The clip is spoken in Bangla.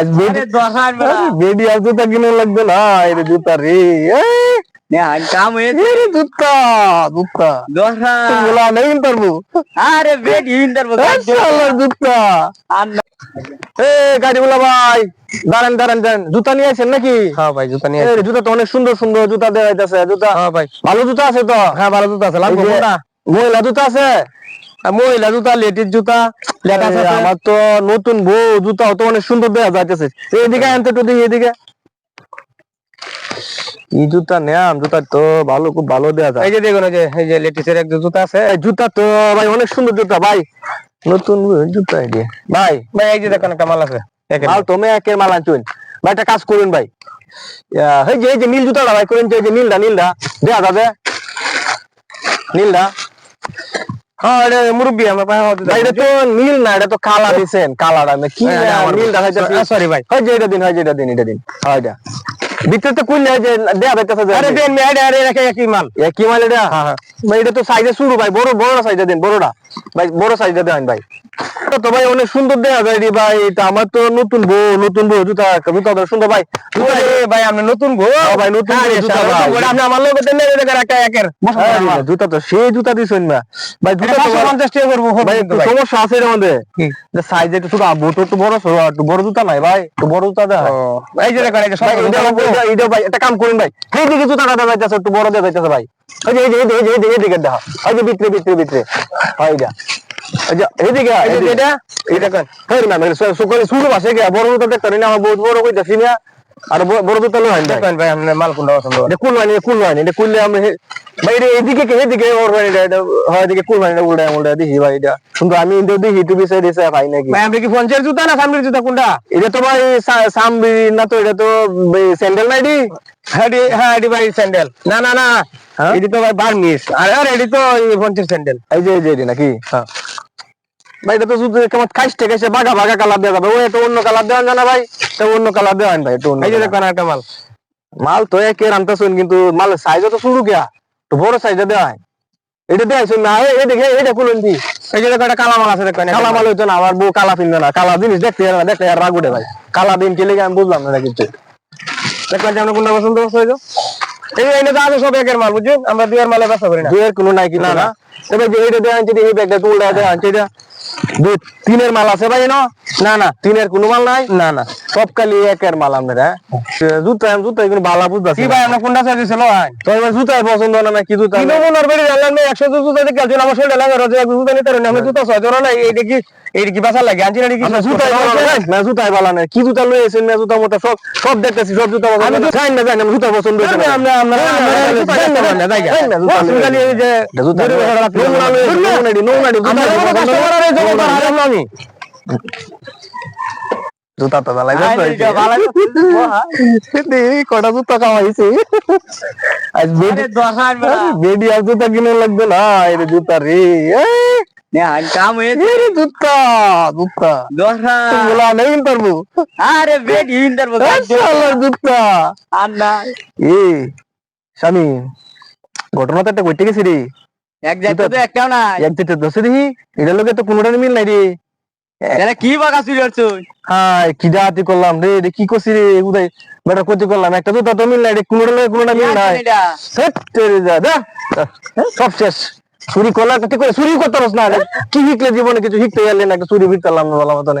আজ বেডি বেডি। আর জুতা কিনে লাগবে না এই জুতা রে কাম হয়েছে জুতা জুতা। দোসরা বলা নেই পারব আরে বেড ইন্টার শালার জুতা। এ গাড়িওয়ালা ভাই দাঁড়ান দাঁড়ান দাঁড়ান। জুতা নিয়ে আসেন নাকি? হ্যাঁ ভাই জুতা নিয়ে জুতা তো অনেক সুন্দর সুন্দর জুতা দেওয়া যাইতেছে জুতা। হ্যাঁ ভাই। ভালো জুতা আছে তো? হ্যাঁ ভালো জুতা আছে। লাগবে কোনটা মহিলা জুতা আছে? মহিলা জুতা লেডিস জুতা। লেটাস আছে আমার তো নতুন বউ জুতা তো অনেক সুন্দর দেওয়া যাইতেছে। এইদিকে আনতে একটু দেখি এদিকে এই জুতা নেয়াম জুতা তো ভালো খুব ভালো দেওয়া যায়। এই যে দেখুন এই যে এই যে লেডিসের এক জুতা আছে। জুতা তো ভাই অনেক সুন্দর জুতা ভাই। নতুন জুতা দিয়ে ভাই। ভাই এই যে দেখুন একটা মাল আছে। মাল তুমি একের মাল আনছুন। ভাই একটা কাজ করুন ভাই। এই যে এই যে নীল জুতাটা ভাই করেন যে নীলটা নীলটা। দেয়া যাবে। নীলটা। হ্যাঁ এটা মুরব্বি আমরা ভাই এটা তো নীল না এটা তো কালা দিছেন কালাটা কি হ্যাঁ, নীল সরি ভাই। হয় যে এটা দিন হয় যে এটা দিন এটা দিন। হয় এটা। ভিতরে তো কুইলে যে দেয়া যাইতেছে যে আরে দেন মে আরে আরে রেখে একই মাল? এ মাল এটা? হ্যাঁ হ্যাঁ। ভাই এটা তো সাইজে শুরু ভাই। বড় বড় সাইজে দিন বড়টা। ভাই বড় সাইজে দেন ভাই। তো ভাই অনেক সুন্দর দেয়া যায় রে ভাই। এটা আমার তো নতুন বউ নতুন বউ জুতা জুতা সুন্দর ভাই। ভাই। আপনি নতুন গো ও ভাই, নতুন জুতা ভাই। আপনি আমার লোক দেন একটা একের জুতা তো সেই জুতা দিছেন না। ভাই জুতা তো ভাই- পঞ্চাশ টাকা করব ভাই সমস্যা আছে এর মধ্যে। যে সাইজ একটু ছোট আবু তো একটু বড় ছোট একটু বড় জুতা নাই ভাই। একটু বড় জুতা দেয় এই যে দেখেন এই যে ভাই, একটা কাম করুন ভাই। এই দিকে জুতাটা দেওয়া যাইতেছে একটু বড় দেওয়া যাইতেছে ভাই। এই যে এই যে এই যে এই যে দেখা। ওই যে ভিতরে ভিতরে ভিতরে। হয় যে। এই যে এটা? শুরু বাসে গিয়া বড় জুতা দেখতে না আমার বহুত বড় কইতাছি না। আর বড় জুতা লয় ভাই। আপনি মাল কোনটা পছন্দ। এটা কুল মানে কুল মানে এটা কুললে আমরা ভাই এটা এদিকে কে এদিকে ওর ভাই এটা এটা হয় এদিকে কুল মানে উল্টা উল্টা দেখি ভাই এটা কিন্তু আমি কিন্তু দেখি টুবি সাইড এসে ভাই নাকি ভাই আপনি কি পঞ্চের জুতা না সামনের জুতা কোনটা এটা তো ভাই সামবি না তো এটা তো স্যান্ডেল হ্যাঁ এটি- হ্যাঁ এটি ভাই স্যান্ডেল না না না। হ্যাঁ? এটি তো ভাই বার্মিস আর আর এটি তো পঞ্চের স্যান্ডেল এই যে এই যে এটি নাকি? হ্যাঁ। ভাই এটা তো শুধু কেমন থেকে এসে বাঘা বাঘা কালার দেওয়া যাবে। ওই তো অন্য কালার দেওয়া যায় না ভাই। তো অন্য কালার দেওয়া ভাই একটু অন্য এই যে। দেখেন একটা মাল। মাল তো একের আনতেছেন কিন্তু মাল সাইজ তো শুরু গিয়া। তো বড় সাইজে দেওয়া হয়। এটা দেওয়া হয়েছে না এই দেখে এটা খুলুন দি। এই যে দেখেন একটা কালা মাল আছে দেখেন একটা কালা মাল হইতো না আমার বউ কালা পিনবে না। কালা জিনিস দেখতে আর দেখতে আর রাগ উঠে ভাই। কালা দিন কে লেগে আমি বুঝলাম না কিছু দেখবেন যে আপনি কোনটা পছন্দ করছে এই যে তো আছে সব একের মাল বুঝছেন? আমরা দুইয়ের মালে ব্যবসা করি না। দুয়ের কোনো নাই না, না। না। এবার যে এইটা দেওয়া আনছে এই ব্যাগটা তুলটা আনছে এটা দুই তিনের মাল আছে ভাই না না না তিনের কোনো মাল নাই না না সব কালি একের মাল আমরা জুতা জুতা এগুলো ভালো বুঝতেছি কি ভাই আমরা কোনটা চাই দিছিল ভাই তো এবার জুতাই পছন্দ না না কি জুতা কিলো মনের বেড়ে জানলাম না একশো জুতা দেখে একজন আমার শরীরে লাগে রোজে জুতা নিতে পারেন আমি জুতা ছয় না এই দেখি এই কি বাসা লাগে আনছি না কি ভালো না না ভালো না কি জুতা লয়ে এসেন না জুতা মতো সব সব দেখতেছি সব জুতা পছন্দ আমি না জানি না জানি না জুতা পছন্দ না। আমরা আমরা আমরা জানি না, জানি না, না, জুতা খালি এই যে জুতা আমি জুতা তো কটা জুতা কামাইছি আজ বেডি আর জুতা কিনে লাগবে না এর জুতা রে কাম হয়েছে। জুতা জুতা। বলা নেই পারব? আরে বেড ইন্টার শালার জুতা। আর না। এ স্বামী একটা করতে গেছি রে। এক জায়গা তো একটাও নাই। এক দিতে দোষে দিহি এটার লোকে তো কোনোটার মিল নাই রে। এটা কি বাগা চুরি করছ হাই কি করলাম রে রে কি করছি রে উদয়। বেটা করলাম একটা তো মিল নাই রে কোনোটার লোকে কোনোটা মিল নাই। সেট তেরে যা যা। সব শেষ। চুরি করলাম করতে না কি শিখলে জীবনে কিছু শিখতে গেলে না চুরি ফিরতাম না বলা মতন।